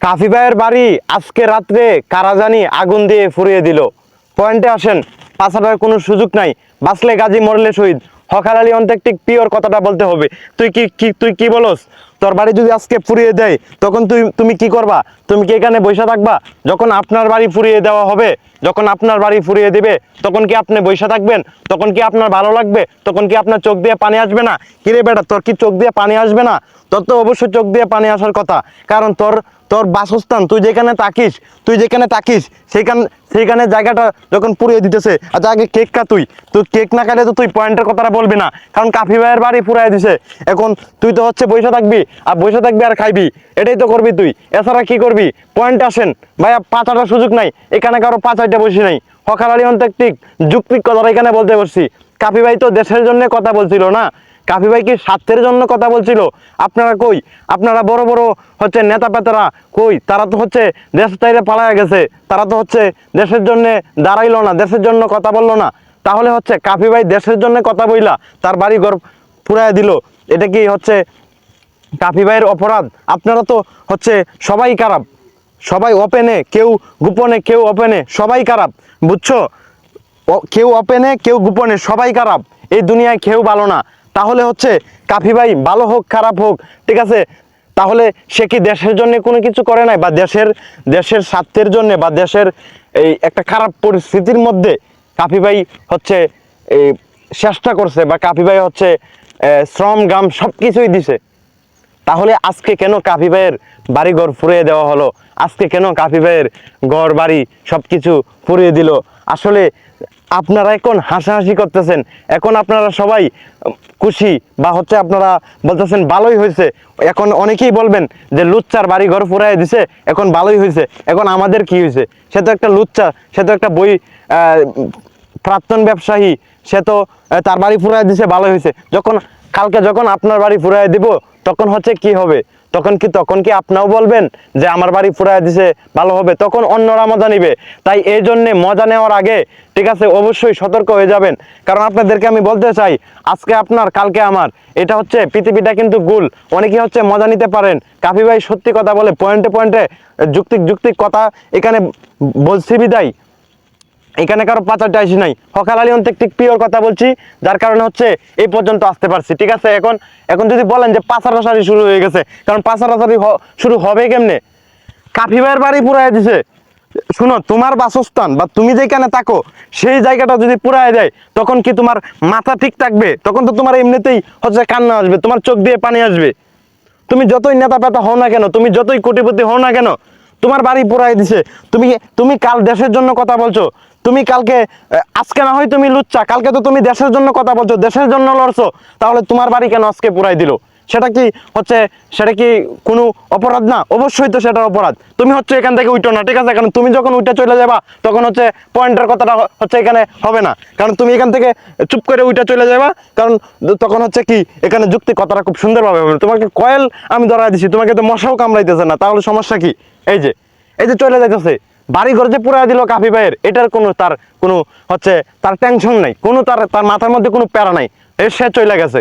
কাফি ভাইয়ের বাড়ি আজকে রাত্রে কারা জানি আগুন দিয়ে ফুরিয়ে দিল। পয়েন্টে আসেন পাশাটার কোনো সুযোগ নাই। বাঁচলে গাজী মরলে শহীদ। হকার আলী অন্তেকটিক পিওর কথাটা বলতে হবে। তুই কি কি, তুই কি বলস? তোর বাড়ি যদি আজকে ফুরিয়ে দেয়, তখন তুই, তুমি কি করবা? তুমি কি এখানে বসে থাকবা? যখন আপনার বাড়ি ফুরিয়ে দেওয়া হবে, যখন আপনার বাড়ি ফুরিয়ে দিবে, তখন কি আপনি বসে থাকবেন? তখন কি আপনার ভালো লাগবে? তখন কি আপনার চোখ দিয়ে পানি আসবে না? কিরে বেটা, তোর কি চোখ দিয়ে পানি আসবে না? তোর তো অবশ্যই চোখ দিয়ে পানি আসার কথা। কারণ তোর তোর বাসস্থান, তুই যেখানে তাকিস তুই যেখানে তাকিস সেইখান, সেইখানে জায়গাটা যখন পুড়িয়ে দিতেছে আচ্ছা আগে কেক কা তুই? তুই কেক না কাটলে তো তুই পয়েন্টের কথাটা বলবি না, কারণ কাফি ভাইয়ের বাড়ি পুরাই দিছে। এখন তুই তো হচ্ছে বসে থাকবি, আর বসে থাকবি আর খাইবি, এটাই তো করবি তুই। এছাড়া কি করবি? পয়েন্ট আসেন। ভাইয়া পাঁচাটার সুযোগ নাই, এখানে কারও পাঁচ ছয়টা বসি নাই। হকার আলী যুক্তিক কথাটা এখানে বলতে পারছি কাফি ভাই তো দেশের জন্য কথা বলছিল না কাফি ভাই কি স্বার্থের জন্য কথা বলছিল। আপনারা কই? আপনারা বড় বড় হচ্ছে নেতা পেতারা কই? তারা তো হচ্ছে দেশ চাইলে পালায় গেছে। তারা তো হচ্ছে দেশের জন্য দাঁড়াইলো না, দেশের জন্য কথা বলল না। তাহলে হচ্ছে কাফি ভাই দেশের জন্য কথা বইলা তার বাড়ি ঘর পুরায় দিল। এটা কি হচ্ছে কাফি ভাইয়ের অপরাধ? আপনারা তো হচ্ছে সবাই খারাপ। সবাই ওপেনে কেউ গোপনে, কেউ ওপেনে সবাই খারাপ। বুঝছ? কেউ ওপেনে কেউ গোপনে, সবাই খারাপ। এই দুনিয়ায় কেউ ভালো না। তাহলে হচ্ছে কাফি ভাই, ভালো হোক, খারাপ হোক, ঠিক আছে? তাহলে সে কি দেশের জন্য কোনো কিছু করে নাই? বা দেশের দেশের স্বার্থের জন্য বা দেশের এই একটা খারাপ পরিস্থিতির মধ্যে কাফি ভাই হচ্ছে এই চেষ্টা করছে বা কাফি ভাই হচ্ছে শ্রম, গাম সব কিছুই দিছে। তাহলে আজকে কেন কাফি ভাইয়ের বাড়ি ঘর ফুরিয়ে দেওয়া হলো? আজকে কেন কাফি ভাইয়ের ঘর বাড়ি সব কিছু ফুরিয়ে দিল? আসলে আপনারা এখন হাসাহাসি করতেছেন। এখন আপনারা সবাই খুশি বা হচ্ছে আপনারা বলতেছেন ভালোই হয়েছে। এখন অনেকেই বলবেন যে লুচ্চার বাড়ি ঘর ফুরাই দিছে, এখন ভালোই হয়েছে। এখন আমাদের কি হয়েছে? সে তো একটা লুচ্চা, সে তো একটা বই প্রাক্তন ব্যবসায়ী, সে তো তার বাড়ি ফুরাই দিছে ভালো হয়েছে। যখন, কালকে যখন আপনার বাড়ি ফুরাই দিব, তখন হচ্ছে কি হবে? তখন কি তখন কি আপনিও বলবেন যে আমার বাড়ি ফুরাই দিছে, ভালো হবে? তখন অন্যরা মজা নিবে। তাই এই জন্যে মজা নেওয়ার আগে, ঠিক আছে, অবশ্যই সতর্ক হয়ে যাবেন। কারণ আপনাদেরকে আমি বলতে চাই, আজকে আপনার, কালকে আমার। এটা হচ্ছে, পৃথিবীটা কিন্তু গুল। অনেকে হচ্ছে মজা নিতে পারেন। কাফি ভাই সত্যি কথা বলে, পয়েন্টে পয়েন্টে যুক্তিক যুক্তিক কথা, এখানে বলছি বিদায়। এখানে কারও পাচারটা আসি নাই। হকাল আলী ঠিক পিওর কথা বলছি, যার কারণে হচ্ছে এই পর্যন্ত আসতে পারছি। ঠিক আছে, এখন এখন যদি বলেন যে পাচারাসারি শুরু হয়ে গেছে, কারণ পাচারাসারি হ- শুরু হবে কেমনে? কাফি ভাইয়ের বাড়ি পুরাই দিছে। শুনো, তোমার বাসস্থান বা তুমি যেখানে থাকো, সেই জায়গাটা যদি পুরাই দেয়, তখন কি তোমার মাথা ঠিক থাকবে? তখন তো তোমার এমনিতেই হচ্ছে কান্না আসবে, তোমার চোখ দিয়ে পানি আসবে। তুমি যতই নেতা পেতা হও না কেন, তুমি যতই কোটিপতি হও না কেন তোমার বাড়ি পুরাই দিছে। তুমি তুমি কাল দেশের জন্য কথা বলছো? তুমি কালকে আজকে না হয় তুমি লুচ্ছা কালকে তো তুমি দেশের জন্য কথা বলছো, দেশের জন্য লড়ছো। তাহলে তোমার বাড়ি কেন আজকে পুরাই দিল? সেটা কি হচ্ছে, সেটা কি কোনো অপরাধ? না, অবশ্যই তো সেটা অপরাধ। তুমি হচ্ছে এখান থেকে উঠো না, ঠিক আছে? কারণ তুমি যখন উঠে চলে যাবা, তখন হচ্ছে পয়েন্টের কথাটা হচ্ছে এখানে হবে না। কারণ তুমি এখান থেকে চুপ করে উঠে চলে যাবা, কারণ তখন হচ্ছে কি, এখানে যুক্তি কথাটা খুব সুন্দরভাবে হবে। তোমাকে কয়েল আমি ধরা দিছি, তোমাকে তো মশাও কামড়াইতেছে না, তাহলে সমস্যা কি? এই যে এই যে চলে যাইতেছে বাড়ি ঘর যে পুরা দিল কাফি ভাইয়ের, এটার কোনো তার কোনো হচ্ছে, তার টেনশন নাই, কোনো তার তার মাথার মধ্যে কোনো প্যারা নাই সে চলে গেছে।